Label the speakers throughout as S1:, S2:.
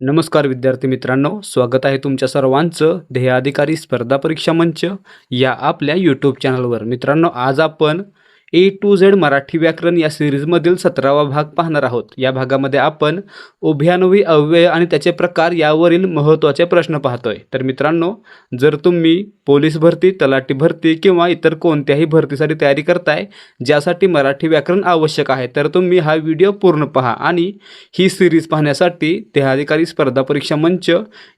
S1: नमस्कार विद्यार्थी मित्रांनो स्वागत आहे तुमच्या सर्वांचं ध्येय अधिकारी स्पर्धा परीक्षा मंच या आपल्या यूट्यूब चॅनलवर मित्रांनो आज आपण ए टू झेड मराठी व्याकरण या सिरीजमधील सतरावा भाग पाहणार आहोत. या भागामध्ये आपण उभ्यानवी अव्यय आणि त्याचे प्रकार यावरील महत्त्वाचे प्रश्न पाहतोय. तर मित्रांनो जर तुम्ही पोलीस भरती तलाठी भरती किंवा इतर कोणत्याही भरतीसाठी तयारी करताय ज्यासाठी मराठी व्याकरण आवश्यक आहे तर तुम्ही हा व्हिडिओ पूर्ण पहा आणि ही सिरीज पाहण्यासाठी देहाधिकारी स्पर्धा परीक्षा मंच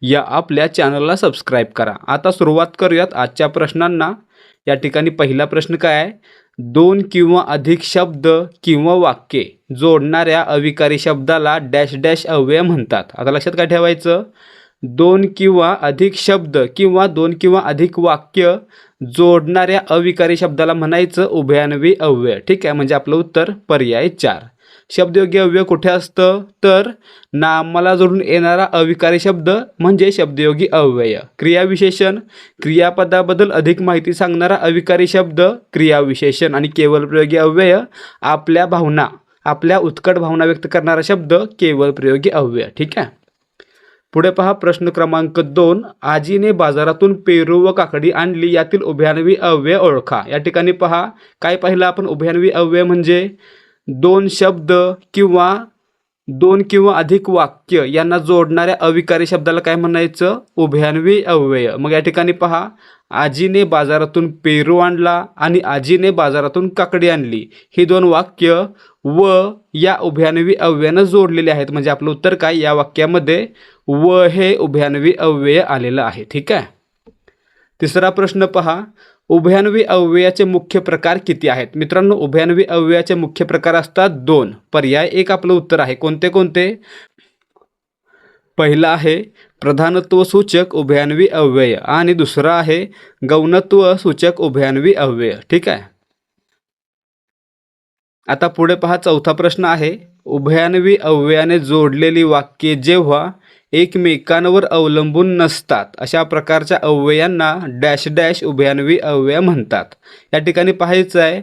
S1: या आपल्या चॅनलला सबस्क्राईब करा. आता सुरुवात करूयात आजच्या प्रश्नांना. या ठिकाणी पहिला प्रश्न काय आहे? दोन किंवा अधिक शब्द किंवा वाक्ये जोडणाऱ्या अविकारी शब्दाला डॅश डॅश अव्यय म्हणतात. आता लक्षात काय ठेवायचं? दोन किंवा अधिक शब्द किंवा दोन किंवा अधिक वाक्य जोडणाऱ्या अविकारी शब्दाला म्हणायचं उभयान्वी अव्यय. ठीक आहे? म्हणजे आपलं उत्तर पर्याय चार. शब्दयोग्य अव्यय कुठे असतं? तर नामाला जोडून येणारा अविकारी शब्द म्हणजे शब्दयोगी अव्यय. क्रियाविशेषण. क्रियापदाबद्दल अधिक माहिती सांगणारा अविकारी शब्द क्रियाविशेषण. आणि केवळ प्रयोगी अव्यय आपल्या भावना आपल्या उत्कट भावना व्यक्त करणारा शब्द केवळ प्रयोगी अव्यय. ठीक आहे? पुढे पहा प्रश्न क्रमांक दोन. आजीने बाजारातून पेरू व काकडी आणली यातील उभयान्वी अव्यय ओळखा. या ठिकाणी पहा काय पाहिलं आपण? उभयान्वी अव्यय म्हणजे? दोन शब्द किंवा दोन किंवा अधिक वाक्य यांना जोडणाऱ्या अविकारी शब्दाला काय म्हणायचं? उभयान्वी अव्यय. मग या ठिकाणी पहा आजीने बाजारातून पेरू आणला आणि आजीने बाजारातून काकडी आणली. ही दोन वाक्य व या उभयान्वी अव्ययानं जोडलेले आहेत. म्हणजे आपलं उत्तर काय? या वाक्यामध्ये व हे उभयान्वी अव्यय आलेलं आहे. ठीक आहे? तिसरा प्रश्न पहा. उभयान्वी अव्ययाचे मुख्य प्रकार किती आहेत? मित्रांनो उभयान्वी अव्ययाचे मुख्य प्रकार असतात दोन. पर्याय एक आपलं उत्तर आहे. कोणते कोणते? पहिला आहे प्रधानत्व सूचक उभयान्वी अव्यय आणि दुसरा आहे गौणत्व सूचक उभयान्वी अव्यय. ठीक आहे? आता पुढे पहा चौथा प्रश्न आहे. उभयान्वी अव्ययाने जोडलेली वाक्ये जेव्हा एकमेकांवर अवलंबून नसतात अशा प्रकारच्या अव्ययांना डॅश डॅश उभयान्वी अव्यय म्हणतात. या ठिकाणी पाहायचं आहे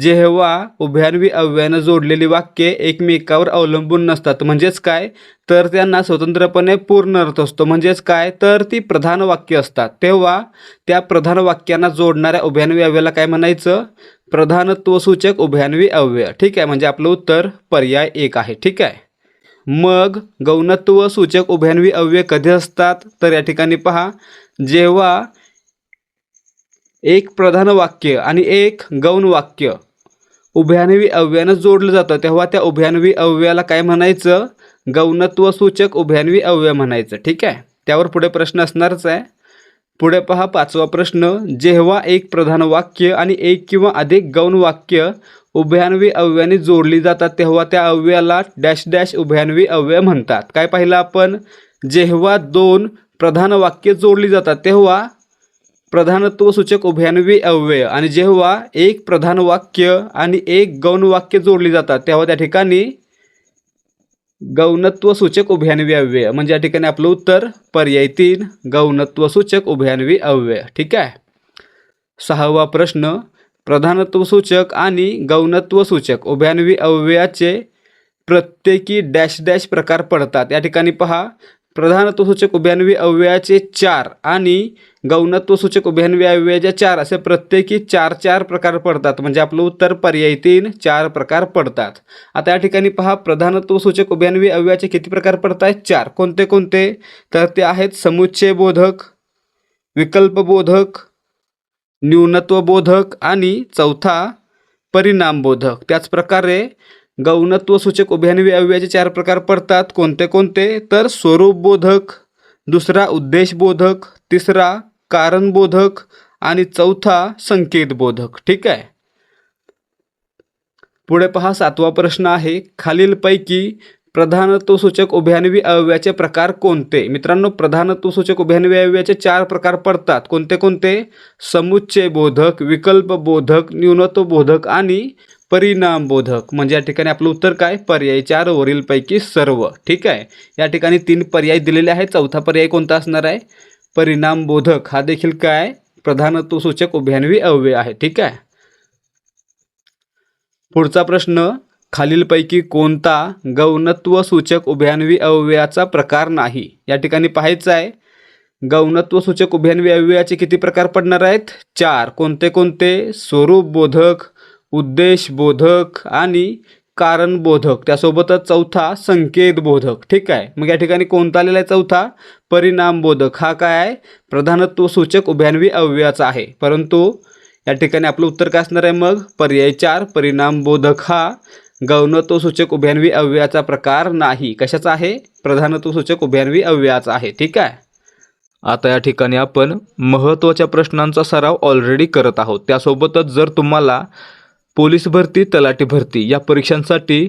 S1: जेव्हा उभयान्वी अव्ययानं जोडलेली वाक्ये एकमेकावर अवलंबून नसतात म्हणजेच काय? तर त्यांना स्वतंत्रपणे पूर्ण अर्थ असतो. म्हणजेच काय? तर ती प्रधान वाक्य असतात. तेव्हा त्या प्रधान वाक्यांना जोडणाऱ्या उभयान्वी अव्ययाला काय म्हणायचं? प्रधानत्वसूचक उभयान्वी अव्यय. ठीक आहे म्हणजे आपलं उत्तर पर्याय एक आहे. ठीक आहे? मग गौणत्व सूचक उभयान्वी अव्यय कधी असतात? तर या ठिकाणी पहा. जेव्हा एक प्रधान वाक्य आणि एक गौण वाक्य उभयान्वी अव्ययानं जोडलं जातं तेव्हा त्या उभयान्वी अव्ययाला काय म्हणायचं? गौणत्व सूचक उभयान्वी अव्यय म्हणायचं. ठीक आहे? त्यावर पुढे प्रश्न असणारच आहे. पुढे पहा पाचवा प्रश्न. जेव्हा एक प्रधान वाक्य आणि एक किंवा अधिक गौण वाक्य उभयान्वी अव्ययाने जोडली जातात तेव्हा त्या अव्ययाला डॅश डॅश उभयान्वी अव्यय म्हणतात. काय पाहिलं आपण? जेव्हा दोन प्रधान वाक्य जोडली जातात तेव्हा प्रधानत्व सूचक उभयान्वी अव्यय. आणि जेव्हा एक प्रधान वाक्य आणि एक गौण वाक्य जोडली जातात तेव्हा त्या ठिकाणी गौणत्व सूचक उभयान्वी अव्यय. म्हणजे या ठिकाणी आपलं उत्तर पर्याय तीन गौणत्व सूचक उभयान्वी अव्यय. ठीक आहे? सहावा प्रश्न प्रधानत्व सूचक आणि गौणत्व सूचक उभयान्वी अव्ययाचे प्रत्येकी डॅश डॅश प्रकार पडतात. या ठिकाणी पहा प्रधानत्व सूचक उभयान्वी अव्ययाचे चार आणि गौणत्व सूचक उभयान्वी चार असे प्रत्येकी चार चार प्रकार पडतात. म्हणजे आपलं उत्तर पर्याय तीन चार प्रकार पडतात. आता या ठिकाणी पहा प्रधानत्व सूचक उभयान्वी अव्ययाचे किती प्रकार पडत आहेत चार. कोणते कोणते? तर ते आहेत समुच्चय बोधक विकल्पबोधक न्यूनत्वबोधक आणि चौथा परिणामबोधक. त्याचप्रकारे गौणत्वसूचक उभयान्वी अव्ययाचे चार प्रकार पडतात. कोणते कोणते? तर स्वरूपबोधक दुसरा उद्देशबोधक तिसरा कारणबोधक आणि चौथा संकेतबोधक. ठीक आहे? पुढे पहा सातवा प्रश्न आहे. खालीलपैकी प्रधानत्वसूचक उभयान्वी अव्ययाचे प्रकार कोणते? मित्रांनो प्रधानत्वसूचक उभयान्वी अव्ययाचे चार प्रकार पडतात. कोणते कोणते? समुच्चय बोधक विकल्प बोधक न्यूनत्व बोधक आणि परिणाम बोधक म्हणजे या ठिकाणी आपलं उत्तर काय? पर्याय चार वरीलपैकी सर्व. ठीक आहे? या ठिकाणी तीन पर्याय दिलेले आहेत. चौथा पर्याय कोणता असणार आहे? परिणाम बोधक हा देखील काय? प्रधानत्व सूचक उभयान्वी अव्यय आहे. ठीक आहे? पुढचा प्रश्न खालीलपैकी कोणता गौणत्व सूचक उभ्यानवी अव्ययाचा प्रकार नाही? या ठिकाणी पाहायचं आहे. गौणत्व सूचक उभ्यान्वी अव्ययाचे किती प्रकार पडणार आहेत? चार. कोणते कोणते? स्वरूप उद्देशबोधक आणि कारणबोधक त्यासोबतच चौथा संकेतबोधक ठीक आहे? मग या ठिकाणी कोणता आलेला आहे चौथा? परिणामबोधक हा काय आहे? प्रधानत्व सूचक उभयान्वी अव्ययाचा आहे. परंतु या ठिकाणी आपलं उत्तर काय असणार आहे मग? पर्याय चार परिणामबोधक हा गौणत्व सूचक उभयान्वी अव्ययाचा प्रकार नाही. कशाचा आहे? प्रधानत्व सूचक उभयान्वी अव्ययाचा आहे. ठीक आहे? आता या ठिकाणी आपण महत्त्वाच्या प्रश्नांचा सराव ऑलरेडी करत आहोत. त्यासोबतच जर तुम्हाला पोलीस भरती तलाठी भरती या परीक्षांसाठी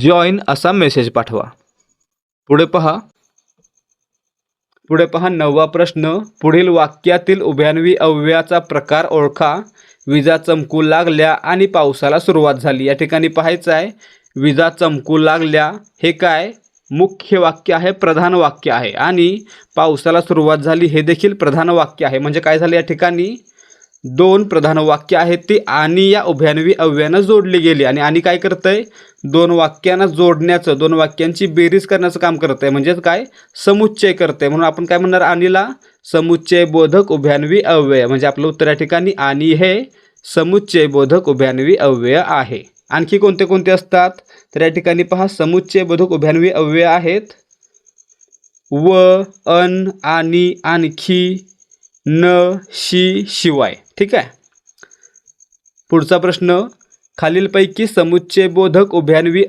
S1: जॉईन असा मेसेज पाठवा. पुढे पहा. पुढे पहा नववा प्रश्न. पुढील वाक्यातील उभ्यानवी अव्ययाचा प्रकार ओळखा. विजा चमकू लागल्या आणि पावसाला सुरुवात झाली. या ठिकाणी पाहायचं आहे विजा चमकू लागल्या. हे काय? मुख्य वाक्य आहे प्रधान वाक्य आहे. आणि पावसाला सुरुवात झाली हे देखील प्रधान वाक्य आहे. म्हणजे काय झालं या ठिकाणी? दोन प्रधान वाक्य आहेत ती आणि या उभ्यानवी अव्ययानं जोडली गेली. आणि आणि काय करतंय? दोन वाक्यांना जोडण्याचं दोन वाक्यांची बेरीज करण्याचं काम करतंय. म्हणजेच काय? समुच्चय करते म्हणून आपण काय म्हणणार? आणीला समुच्चय बोधक उभ्यानवी अव्यय. म्हणजे आपलं उत्तर या ठिकाणी आणि हे समुच्चय बोधक उभ्यानवी अव्यय आहे. आणखी कोणते कोणते असतात? तर या ठिकाणी पहा समुच्चय बोधक उभ्यानवी अव्यय आहेत. व अन आणि आणखी न शी शिवाय. ठीक आहे? पुढचा प्रश्न खालीलपैकी समुच्चय बोधक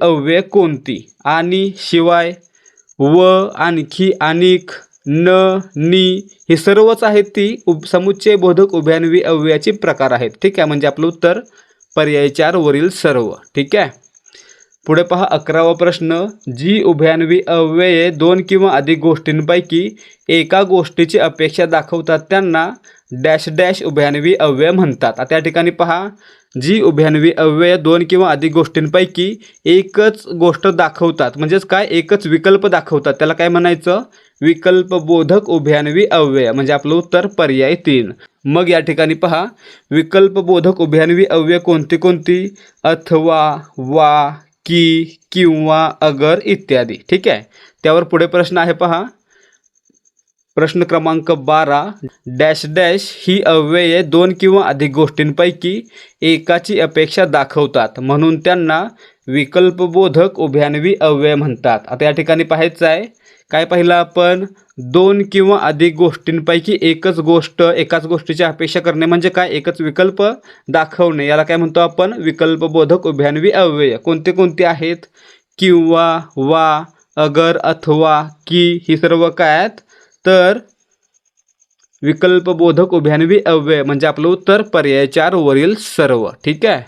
S1: अव्यय कोणती? आणि शिवाय व आणखी आणिक न नी ही सर्वच आहेत ती उप समुच्चय बोधक उभयान्वी प्रकार आहेत. ठीक आहे? म्हणजे आपलं उत्तर पर्याय चार वरील सर्व. ठीक आहे? पुढे पहा अकरावा प्रश्न. जी उभयान्वी अव्यये दोन किंवा अधिक गोष्टींपैकी एका गोष्टीची अपेक्षा दाखवतात त्यांना डॅश डॅश उभयान्वी अव्यय म्हणतात. आता ठिकाणी पहा. जी उभयान्वी अव्यय दोन किंवा अधिक गोष्टींपैकी एकच गोष्ट दाखवतात. म्हणजेच काय? एकच विकल्प दाखवतात. त्याला काय म्हणायचं? विकल्पबोधक उभयान्वी अव्यय. म्हणजे आपलं उत्तर पर्याय तीन. मग या ठिकाणी पहा. विकल्पबोधक उभयान्वी अव्यय कोणती कोणती? अथवा वा की किंवा अगर इत्यादी. ठीक आहे? त्यावर पुढे प्रश्न आहे पहा. प्रश्न क्रमांक बारा. डॅश डॅश ही अव्यये दोन किंवा अधिक गोष्टींपैकी एकाची अपेक्षा दाखवतात. म्हणून त्यांना विकल्पबोधक उभयान्वी अव्यय म्हणतात. आता या ठिकाणी पाहायचं आहे. काय पाहिलं आपण? दोन किंवा अधिक गोष्टींपैकी एकच गोष्ट एकाच गोष्टीची अपेक्षा करणे म्हणजे काय? एकच विकल्प दाखवणे. याला काय म्हणतो आपण? विकल्पबोधक उभयान्वी अव्यय. कोणते कोणते आहेत? किंवा वा अगर अथवा की ही सर्व काय आहेत? तर विकल्पबोधक उभ्यानवी अव्यय म्हणजे आपलं उत्तर पर्याय चार वरील सर्व. ठीक आहे?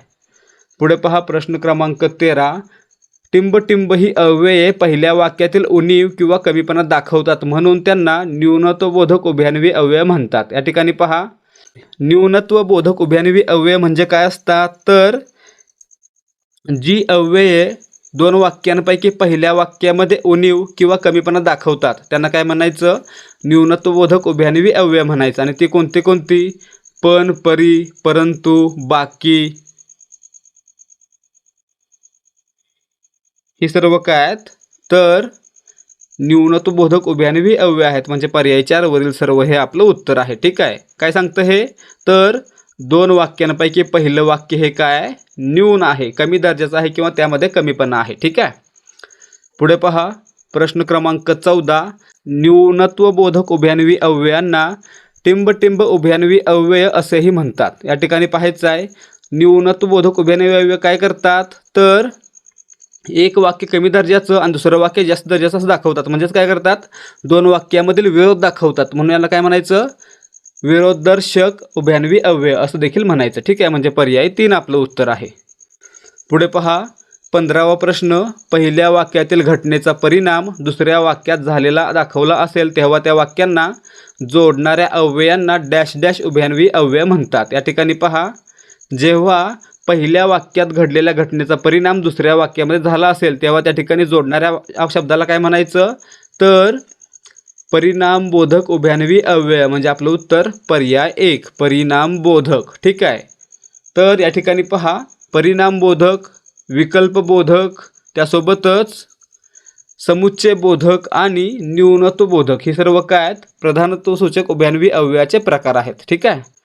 S1: पुढे पहा प्रश्न क्रमांक तेरा. टिंब टिंब ही अव्यये पहिल्या वाक्यातील उणीव किंवा कमीपणा दाखवतात म्हणून त्यांना न्यूनत्वबोधक उभ्यानवी अव्यय म्हणतात. या ठिकाणी पहा. न्यूनत्वबोधक उभ्यानवी अव्यय म्हणजे काय असतात? तर जी अव्यये दोन वाक्यांपैकी पहिल्या वाक्यामध्ये उणीव किंवा कमीपणा दाखवतात. त्यांना काय म्हणायचं? न्यूनत्वबोधक उभ्यानवी अव्यय म्हणायचं. आणि ती कोणती कोणती? पण परी परंतु बाकी हे सर्व काय आहेत? तर न्यूनत्वबोधक उभयान्वी अव्यय आहेत म्हणजे पर्याय चारवरील सर्व हे आपलं उत्तर आहे. ठीक आहे? काय सांगतं हे? तर दोन वाक्यांपैकी पहिलं वाक्य हे काय न्यून आहे. कमी दर्जाचं आहे किंवा त्यामध्ये कमीपणा आहे. ठीक आहे? पुढे पहा. प्रश्न क्रमांक चौदा. न्यूनत्वबोधक उभ्यान्वी अव्ययांना टिंबटिंब उभ्यान्वी अव्यय असेही म्हणतात. या ठिकाणी पाहायचं आहे. न्यूनत्वबोधक उभ्यान्वी अव्यय काय करतात? तर एक वाक्य कमी दर्जाचं आणि दुसरं वाक्य जास्त दर्जाचं असं दाखवतात. म्हणजेच काय करतात? दोन वाक्यामधील विरोध दाखवतात. म्हणून याला काय म्हणायचं? विरोधदर्शक उभ्यानवी अव्यय असं देखील म्हणायचं. ठीक आहे? म्हणजे पर्याय तीन आपलं उत्तर आहे. पुढे पहा. पंधरावा प्रश्न. पहिल्या वाक्यातील घटनेचा परिणाम दुसऱ्या वाक्यात झालेला दाखवला असेल तेव्हा त्या वाक्यांना जोडणाऱ्या अव्ययांना डॅश डॅश उभयान्वी अव्यय म्हणतात. या ठिकाणी पहा. जेव्हा पहिल्या वाक्यात घडलेल्या घटनेचा परिणाम दुसऱ्या वाक्यामध्ये झाला असेल तेव्हा त्या ठिकाणी जोडणाऱ्या शब्दाला काय म्हणायचं? तर परिणामबोधक उभ्यानवी अव्यय म्हणजे आपलं उत्तर पर्याय एक परिणामबोधक. ठीक आहे? तर या ठिकाणी पहा परिणामबोधक विकल्पबोधक त्यासोबतच समुच्चयबोधक आणि न्यूनत्वबोधक हे सर्व काय आहेत? प्रधानत्वसूचक उभयान्वी अव्ययाचे प्रकार आहेत. ठीक आहे?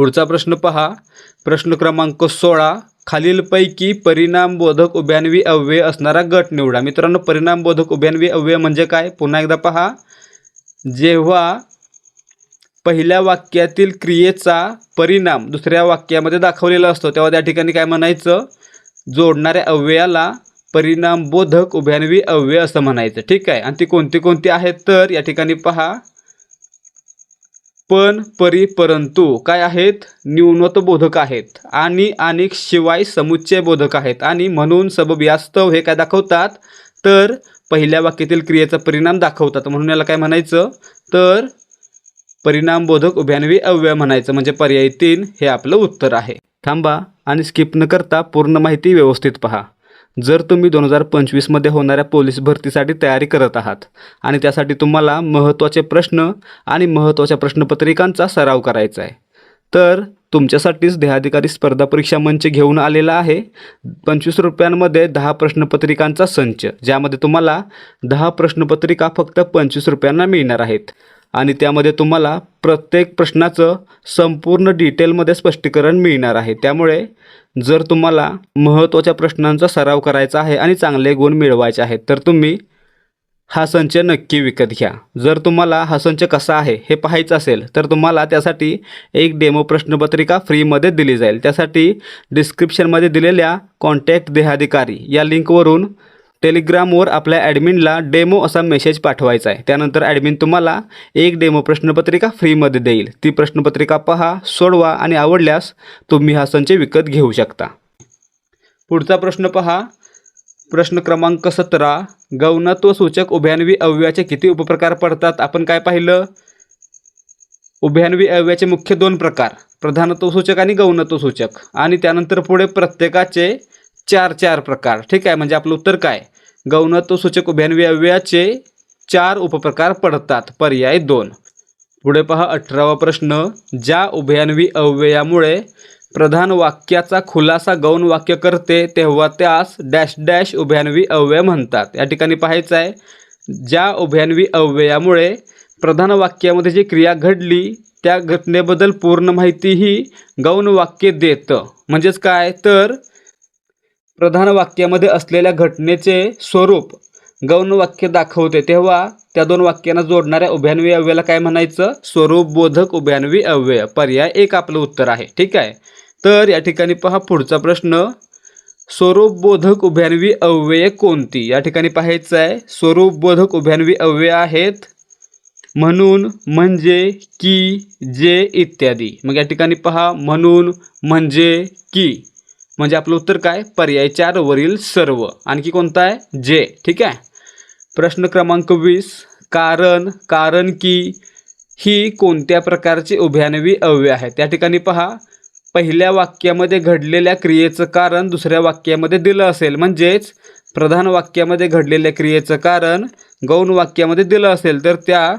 S1: पुढचा प्रश्न पहा. प्रश्न क्रमांक सोळा. खालीलपैकी परिणामबोधक उभयान्वी अव्यय असणारा गट निवडा. मित्रांनो परिणामबोधक उभयान्वी अव्यय म्हणजे काय? पुन्हा एकदा पहा. जेव्हा पहिल्या वाक्यातील क्रियेचा परिणाम दुसऱ्या वाक्यामध्ये दाखवलेला असतो तेव्हा त्या ठिकाणी काय म्हणायचं? जोडणाऱ्या अव्ययाला परिणामबोधक उभयान्वी अव्यय असं म्हणायचं. ठीक आहे? आणि ती कोणती कोणती आहेत? तर या ठिकाणी पहा. पण परी परंतु काय आहेत? न्यूनत्वबोधक आहेत. आणि अनेक शिवाय समुच्चय बोधक आहेत. आणि म्हणून सबब यास्तव हे काय दाखवतात? तर पहिल्या वाक्यातील क्रियेचा परिणाम दाखवतात. म्हणून याला काय म्हणायचं? तर परिणामबोधक उभयान्वी अव्यय म्हणायचं. म्हणजे पर्याय तीन हे आपलं उत्तर आहे. थांबा आणि स्किप न करता पूर्ण माहिती व्यवस्थित पहा. जर तुम्ही दोन हजार पंचवीसमध्ये होणाऱ्या पोलीस भरतीसाठी तयारी करत आहात आणि त्यासाठी तुम्हाला महत्त्वाचे प्रश्न आणि महत्त्वाच्या प्रश्नपत्रिकांचा सराव करायचा आहे तर तुमच्यासाठीच देहाधिकारी स्पर्धा परीक्षा मंच घेऊन आलेला आहे. पंचवीस रुपयांमध्ये दहा प्रश्नपत्रिकांचा संच ज्यामध्ये तुम्हाला दहा प्रश्नपत्रिका फक्त पंचवीस रुपयांना मिळणार आहेत. आणि त्यामध्ये तुम्हाला प्रत्येक प्रश्नाचं संपूर्ण डिटेलमध्ये स्पष्टीकरण मिळणार आहे. त्यामुळे जर तुम्हाला महत्त्वाच्या प्रश्नांचा सराव करायचा आहे आणि चांगले गुण मिळवायचे आहेत तर तुम्ही हा संच नक्की विकत घ्या. जर तुम्हाला हा संच कसा आहे हे पाहायचं असेल तर तुम्हाला त्यासाठी एक डेमो प्रश्नपत्रिका फ्रीमध्ये दिली जाईल. त्यासाठी डिस्क्रिप्शनमध्ये दिलेल्या कॉन्टॅक्ट देहाधिकारी या लिंकवरून टेलिग्रामवर आपल्या ॲडमिनला डेमो असा मेसेज पाठवायचा आहे. त्यानंतर ॲडमिन तुम्हाला एक डेमो प्रश्नपत्रिका फ्रीमध्ये देईल. ती प्रश्नपत्रिका पहा सोडवा आणि आवडल्यास तुम्ही हा संच विकत घेऊ शकता. पुढचा प्रश्न पहा. प्रश्न क्रमांक सतरा. गौणत्व सूचक उभयान्वी अव्ययाचे किती उपप्रकार पडतात? आपण काय पाहिलं? उभयान्वी अव्ययाचे मुख्य दोन प्रकार. प्रधानत्व सूचक आणि गौणत्व सूचक. आणि त्यानंतर पुढे प्रत्येकाचे चार चार प्रकार. ठीक आहे? म्हणजे आपलं उत्तर काय? गौणत्व सूचक उभयान्वी चार उपप्रकार पडतात. पर्याय दोन. पुढे पहा अठरावा प्रश्न. ज्या उभयान्वी अव्ययामुळे प्रधान वाक्याचा खुलासा गौण वाक्य करते तेव्हा त्यास डॅश डॅश उभयान्वी अव्यय म्हणतात. या ठिकाणी पाहायचं आहे ज्या उभयान्वी अव्ययामुळे प्रधान वाक्यामध्ये जी क्रिया घडली त्या घटनेबद्दल पूर्ण माहिती ही गौण वाक्य देतं. म्हणजेच काय? तर प्रधान वाक्यामध्ये असलेल्या घटनेचे स्वरूप गौण वाक्य दाखवते. तेव्हा त्या दोन वाक्यांना जोडणाऱ्या उभ्यान्वी अव्ययाला काय म्हणायचं? स्वरूप बोधक उभ्यान्वी अव्यय. पर्याय एक आपलं उत्तर आहे. ठीक आहे? तर या ठिकाणी पहा पुढचा प्रश्न. स्वरूपबोधक उभ्यान्वी अव्यय कोणती? या ठिकाणी पाहायचं आहे. स्वरूपबोधक उभ्यान्वी अव्यय आहेत. म्हणून म्हणजे की जे इत्यादी. मग या ठिकाणी पहा. म्हणून म्हणजे की. म्हणजे आपलं उत्तर काय? पर्याय चार वरील सर्व. आणखी कोणता आहे? जे. ठीक आहे? प्रश्न क्रमांक वीस. कारण कारण की ही कोणत्या प्रकारची उभ्यानवी अव्यय आहे? त्या ठिकाणी पहा. पहिल्या वाक्यामध्ये घडलेल्या क्रियेचं कारण दुसऱ्या वाक्यामध्ये दिलं असेल. म्हणजेच प्रधान वाक्यामध्ये घडलेल्या क्रियेचं कारण गौण वाक्यामध्ये दिलं असेल. तर त्या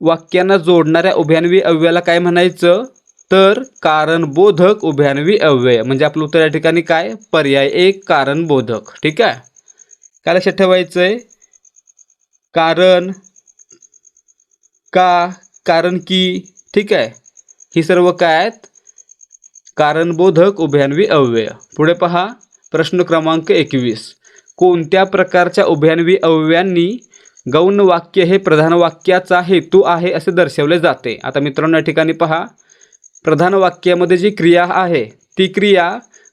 S1: वाक्यांना जोडणाऱ्या उभ्यानवी अव्ययाला काय म्हणायचं? तर कारणबोधक उभयान्वी अव्यय. म्हणजे आपलं उत्तर या ठिकाणी काय? पर्याय एक कारणबोधक. ठीक आहे? काय लक्षात ठेवायचं आहे कारण का? कारण की. ठीक आहे? ही सर्व काय आहेत? कारणबोधक उभयान्वी अव्यय. पुढे पहा. प्रश्न क्रमांक एकवीस. कोणत्या प्रकारच्या उभयान्वी अव्ययांनी गौण वाक्य हे प्रधान वाक्याचा हेतू आहे असे दर्शवले जाते? आता मित्रांनो या ठिकाणी पहा. प्रधान वाक्यामध्ये जी क्रिया आहे ती क्रिया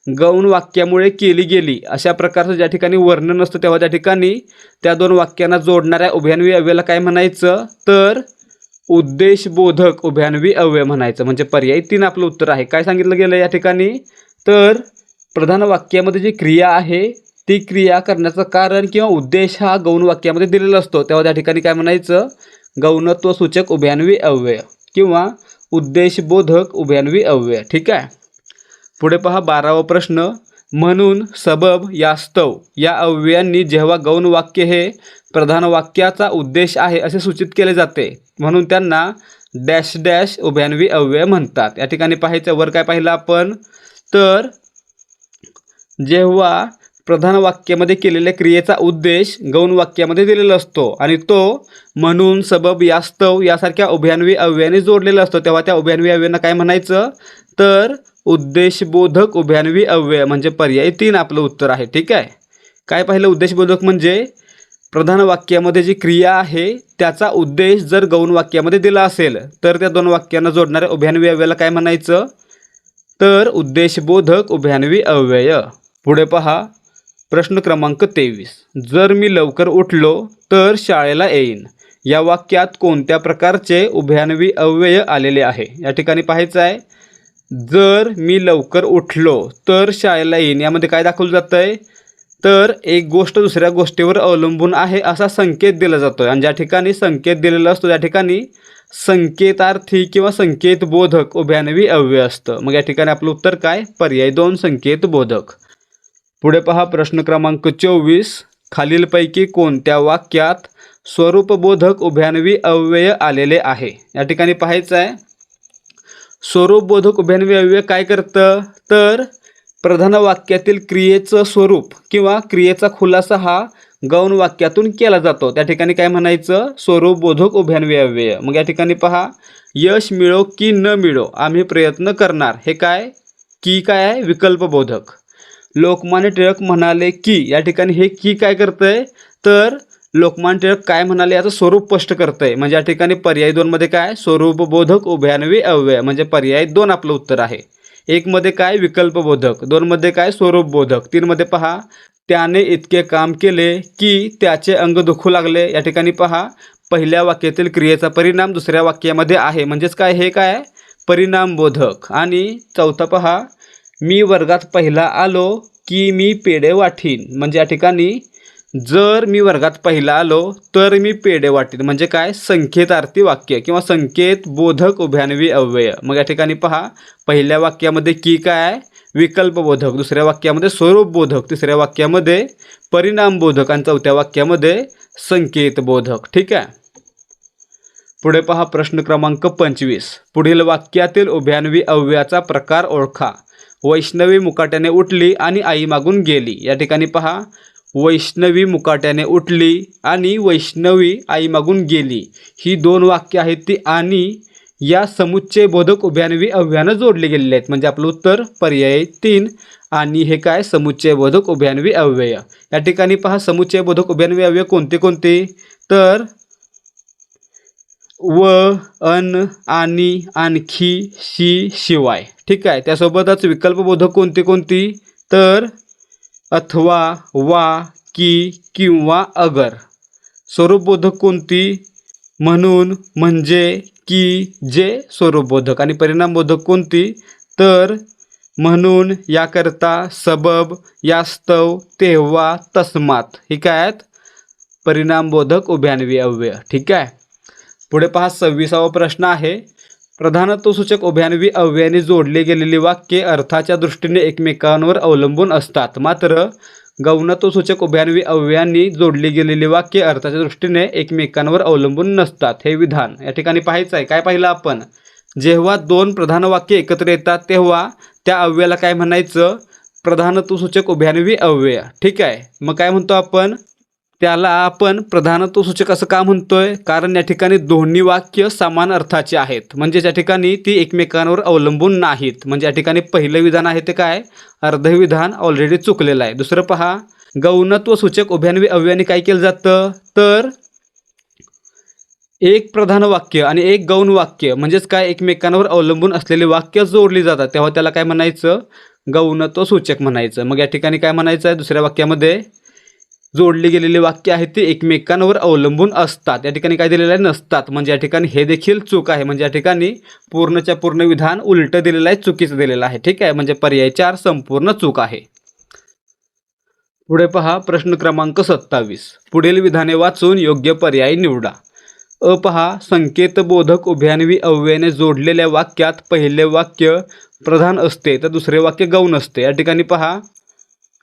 S1: गौण वाक्यामुळे केली गेली. अशा प्रकारचं ज्या ठिकाणी वर्णन असतं तेव्हा त्या ठिकाणी त्या दोन वाक्यांना जोडणाऱ्या उभ्यान्वी अव्ययाला काय म्हणायचं? तर उद्देशबोधक उभ्यान्वी अव्यय म्हणायचं. म्हणजे पर्यायी तीन आपलं उत्तर आहे. काय सांगितलं गेलं या ठिकाणी? तर प्रधान वाक्यामध्ये जी क्रिया आहे ती क्रिया करण्याचं कारण किंवा उद्देश हा गौण वाक्यामध्ये दिलेला असतो. तेव्हा त्या ठिकाणी काय म्हणायचं? गौणत्व सूचक उभ्यान्वी अव्यय किंवा उद्देशबोधक उभ्यान्वी अव्यय. ठीक आहे? पुढे पहा बारावा प्रश्न. म्हणून सबब यास्तव या अव्ययांनी जेव्हा गौण वाक्य हे प्रधान वाक्याचा उद्देश आहे असे सूचित केले जाते म्हणून त्यांना डॅश डॅश उभ्यान्वी अव्यय म्हणतात. या ठिकाणी पाहायचं वर काय पाहिलं आपण? तर जेव्हा प्रधान वाक्यामध्ये केलेल्या क्रियेचा उद्देश गौण वाक्यामध्ये दिलेला असतो. आणि तो म्हणून सबब यास्तव यासारख्या उभ्यान्वी अव्याने जोडलेला असतो. तेव्हा त्या उभ्यान्वी अव्यांना काय म्हणायचं? तर उद्देशबोधक उभ्यान्वी अव्यय म्हणजे पर्याय तीन आपलं उत्तर आहे. ठीक आहे? काय पाहिलं? उद्देशबोधक म्हणजे प्रधान वाक्यामध्ये जी क्रिया आहे त्याचा उद्देश जर गौण वाक्यामध्ये दिला असेल तर त्या दोन वाक्यांना जोडणाऱ्या उभ्यान्वी अव्ययाला काय म्हणायचं? तर उद्देशबोधक उभ्यान्वी अव्यय. पुढे पहा. प्रश्न क्रमांक तेवीस. जर मी लवकर उठलो तर शाळेला येईन. या वाक्यात कोणत्या प्रकारचे उभयान्वी अव्यय आलेले आहे? या ठिकाणी पाहायचं आहे. जर मी लवकर उठलो तर शाळेला येईन. यामध्ये काय दाखवलं जातं आहे तर एक गोष्ट दुसऱ्या गोष्टीवर अवलंबून आहे असा संकेत दिला जातो आणि ज्या ठिकाणी संकेत दिलेला असतो त्या ठिकाणी संकेतार्थी किंवा संकेतबोधक उभ्यानवी अव्यय असतं. मग या ठिकाणी आपलं उत्तर काय? पर्याय दोन संकेतबोधक. पुढे पहा प्रश्न क्रमांक चोवीस. खालीलपैकी कोणत्या वाक्यात स्वरूपबोधक उभ्यान्वी अव्यय आलेले आहे? या ठिकाणी पाहायचं आहे. स्वरूपबोधक उभ्यान्वी अव्यय काय करतं? तर प्रधान वाक्यातील क्रियेचं स्वरूप किंवा क्रियेचा खुलासा हा गौण वाक्यातून केला जातो. त्या ठिकाणी काय म्हणायचं? स्वरूपबोधक उभयान्वी अव्यय. मग या ठिकाणी पहा. यश मिळो की न मिळो आम्ही प्रयत्न करणार. हे काय? की काय आहे? विकल्पबोधक. लोकमान्य टिळक म्हणाले की या ठिकाणी हे की काय करतंय? तर लोकमान्य टिळक काय म्हणाले? याचं स्वरूप स्पष्ट करतंय. म्हणजे या ठिकाणी पर्याय दोनमध्ये काय? स्वरूपबोधक उभयान्वी अव्यय. म्हणजे पर्याय दोन आपलं उत्तर आहे. एकमध्ये काय? विकल्पबोधक. दोनमध्ये काय? स्वरूपबोधक. तीनमध्ये पहा त्याने इतके काम केले की त्याचे अंग दुखू लागले. या ठिकाणी पहा पहिल्या वाक्यातील क्रियेचा परिणाम दुसऱ्या वाक्यामध्ये आहे. म्हणजेच काय? हे काय? परिणामबोधक. आणि चौथा पहा मी वर्गात पहिला आलो की मी पेढे वाटीन. म्हणजे या ठिकाणी जर मी वर्गात पहिला आलो तर मी पेढे वाटीन. म्हणजे काय? संकेतार्थी वाक्य किंवा संकेत बोधक उभयान्वी अव्यय. मग या ठिकाणी पहा पहिल्या वाक्यामध्ये की काय? आहे विकल्पबोधक दुसऱ्या वाक्यामध्ये स्वरूपबोधक तिसऱ्या वाक्यामध्ये परिणामबोधक आणि चौथ्या वाक्यामध्ये संकेतबोधक ठीक आहे? पुढे पहा प्रश्न क्रमांक पंचवीस. पुढील वाक्यातील उभयान्वी अव्ययाचा प्रकार ओळखा. वैष्णवी मुकाट्याने उठली आणि आई मागून गेली. या ठिकाणी पहा वैष्णवी मुकाट्याने उठली आणि वैष्णवी आई मागून गेली. ही दोन वाक्य आहेत ती आणि या समुच्चय बोधक उभ्यानवी अव्यानं जोडले गेलेले आहेत. म्हणजे आपलं उत्तर पर्याय तीन आणि हे काय? समुच्चय बोधक उभ्यानवी अव्यय. या ठिकाणी पहा समुच्चय बोधक उभ्यानवी अव्यय कोणते कोणते? तर व अन आणि आणखी शी शिवाय. ठीक आहे? त्यासोबतच विकल्पबोधक कोणती कोणती? तर अथवा वा की किंवा अगर. स्वरूपबोधक कोणती? म्हणून म्हणजे की जे स्वरूपबोधक. आणि परिणामबोधक कोणती? तर म्हणून याकरता सबब यास्तव तेव्हा तस्मात. ही काय आहेत? परिणामबोधक उभ्यानवी अव्यय ठीक आहे? पुढे पहा सव्वीसावा प्रश्न आहे. प्रधानत्वसूचक उभयान्वी अव्याने जोडले गेलेली वाक्ये अर्थाच्या दृष्टीने एकमेकांवर अवलंबून असतात. मात्र गौणत्वसूचक उभ्यानवी अव्यांनी जोडली गेलेली वाक्ये अर्थाच्या दृष्टीने एकमेकांवर अवलंबून नसतात. हे विधान या ठिकाणी पाहायचं आहे. काय पाहिलं आपण? जेव्हा दोन प्रधान वाक्य एकत्र येतात तेव्हा त्या अव्याला काय म्हणायचं? प्रधानत्वसूचक उभ्यानवी अव्यय. ठीक आहे. मग काय म्हणतो आपण? त्याला आपण प्रधानत्व सूचक असं का म्हणतोय? कारण या ठिकाणी दोन्ही वाक्य समान अर्थाचे आहेत. म्हणजे या ठिकाणी ती एकमेकांवर अवलंबून नाहीत. म्हणजे या ठिकाणी पहिलं विधान आहे ते काय? अर्धविधान ऑलरेडी चुकलेलं आहे. दुसरं पहा. गौणत्व सूचक उभ्यान्वी अव्याने काय केलं जातं? तर एक प्रधान वाक्य आणि एक गौण वाक्य म्हणजेच काय? एकमेकांवर अवलंबून असलेले वाक्य जोडली जातात. तेव्हा त्याला काय म्हणायचं? गौणत्व सूचक म्हणायचं. मग या ठिकाणी काय म्हणायचं आहे? दुसऱ्या वाक्यामध्ये जोडली गेलेली वाक्य आहेत ते एकमेकांवर अवलंबून असतात. या ठिकाणी काय दिलेलं आहे? नसतात. म्हणजे या ठिकाणी हे देखील चूक आहे. म्हणजे या ठिकाणी पूर्णच्या पूर्ण विधान उलटं दिलेलं आहे चुकीचं दिलेलं आहे. ठीक आहे? म्हणजे पर्याय चार संपूर्ण चूक आहे. पुढे पहा प्रश्न क्रमांक सत्तावीस. पुढील विधाने वाचून योग्य पर्याय निवडा. अ पहा संकेतबोधक उभ्यान्वी अव्ययाने जोडलेल्या वाक्यात पहिले वाक्य प्रधान असते तर दुसरे वाक्य गौण असते. या ठिकाणी पहा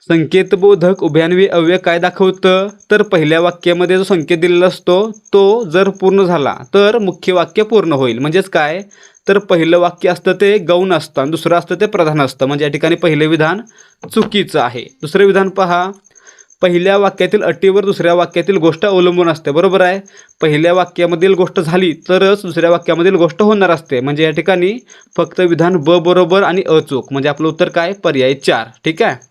S1: संकेतबोधक उभ्यान्वी अव्यय काय दाखवतं? तर पहिल्या वाक्यामध्ये जो संकेत दिलेला असतो तो जर पूर्ण झाला तर मुख्य वाक्य पूर्ण होईल. म्हणजेच काय? तर पहिलं वाक्य असतं ते गौण असतं आणि दुसरं असतं ते प्रधान असतं. म्हणजे या ठिकाणी पहिलं विधान चुकीचं आहे. दुसरं विधान पहा. पहिल्या वाक्यातील अटीवर दुसऱ्या वाक्यातील गोष्ट अवलंबून असते. बरोबर आहे? पहिल्या वाक्यामधील गोष्ट झाली तरच दुसऱ्या वाक्यामधील गोष्ट होणार असते. म्हणजे या ठिकाणी फक्त विधान ब बरोबर आणि अचूक. म्हणजे आपलं उत्तर काय? पर्याय चार. ठीक आहे?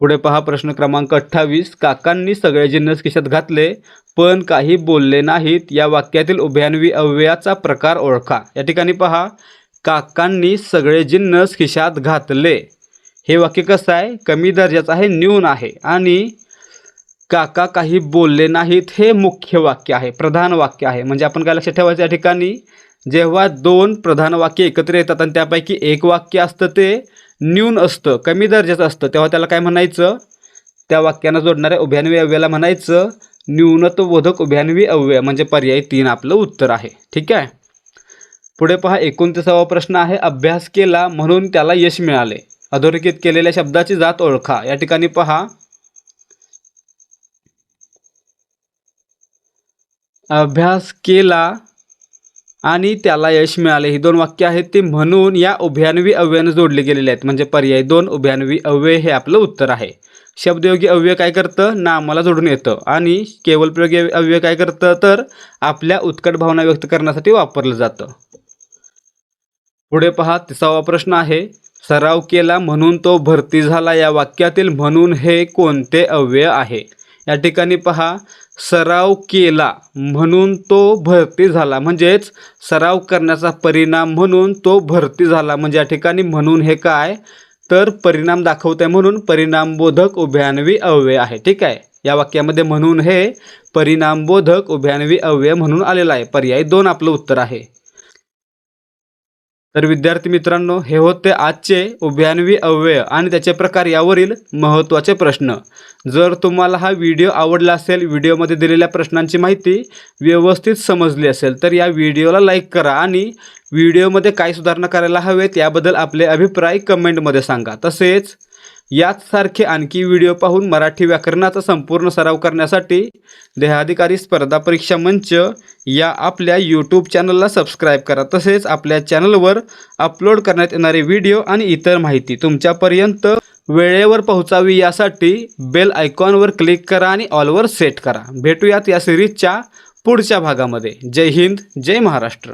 S1: पुढे पहा प्रश्न क्रमांक अठ्ठावीस. काकांनी सगळे जिन्नस खिशात घातले पण काही बोलले नाहीत. या वाक्यातील उभयान्वी अव्ययाचा प्रकार ओळखा. या ठिकाणी पहा काकांनी सगळे जिन्नस खिशात घातले. हे वाक्य कसं आहे? कमी दर्जाचं आहे न्यून आहे. आणि काका काही बोलले नाहीत हे मुख्य वाक्य आहे प्रधान वाक्य आहे. म्हणजे आपण काय लक्षात ठेवायचं या ठिकाणी? जेव्हा दोन प्रधान वाक्य एकत्र येतात आणि त्यापैकी एक वाक्य असतं ते न्यून असतं कमी दर्जाचं असतं. तेव्हा त्याला काय म्हणायचं? त्या वाक्यानं जोडणाऱ्या उभ्यान्वी अव्ययाला म्हणायचं न्यूनत्वबोधक उभ्यान्वी अव्यय म्हणजे पर्याय तीन आपलं उत्तर आहे. ठीक आहे? पुढे पहा एकोणतीसावा प्रश्न आहे अभ्यास केला म्हणून त्याला यश मिळाले. अधोरेखित केलेल्या शब्दाची जात ओळखा. या ठिकाणी पहा. अभ्यास केला आणि त्याला यश मिळाले. ही दोन वाक्य आहेत ते म्हणून या उभ्यानवी अव्ययानं जोडले गेलेले आहेत. म्हणजे पर्याय दोन उभ्यानवी अव्यय हे आपलं उत्तर आहे. शब्दयोगी अव्यय काय करतं? नामाला जोडून येतं. आणि केवळ प्रयोगी अव्यय काय करतं? तर आपल्या उत्कट भावना व्यक्त करण्यासाठी वापरलं जातं. पुढे पहा तिसावा प्रश्न आहे. सराव केला म्हणून तो भरती झाला या वाक्यातील म्हणून हे कोणते अव्यय आहे? या ठिकाणी पहा सराव केला म्हणून तो भरती झाला. म्हणजेच सराव करण्याचा परिणाम म्हणून तो भरती झाला. म्हणजे या ठिकाणी म्हणून हे काय? तर परिणाम दाखवत आहे म्हणून परिणामबोधक उभयान्वी अव्यय आहे. ठीक आहे? या वाक्यामध्ये म्हणून हे परिणामबोधक उभयान्वी अव्यय म्हणून आलेला आहे. पर्याय दोन आपलं उत्तर आहे. तर विद्यार्थी मित्रांनो हे होते आजचे उभ्यान्वी अव्यय आणि त्याचे प्रकार यावरील महत्त्वाचे प्रश्न. जर तुम्हाला हा व्हिडिओ आवडला असेल व्हिडिओमध्ये दिलेल्या प्रश्नांची माहिती व्यवस्थित समजली असेल तर या व्हिडिओला लाईक करा आणि व्हिडिओमध्ये काय सुधारणा करायला हवेत याबद्दल आपले अभिप्राय कमेंटमध्ये सांगा. तसेच याचसारखे आणखी व्हिडिओ पाहून मराठी व्याकरणाचा संपूर्ण सराव करण्यासाठी देहाधिकारी स्पर्धा परीक्षा मंच या आपल्या यूट्यूब चॅनलला सबस्क्राईब करा. तसेच आपल्या चॅनलवर अपलोड करण्यात येणारे व्हिडिओ आणि इतर माहिती तुमच्यापर्यंत वेळेवर पोहोचावी यासाठी बेल आयकॉनवर क्लिक करा आणि ऑलवर सेट करा. भेटूयात या सिरीजच्या पुढच्या भागामध्ये. जय हिंद जय महाराष्ट्र.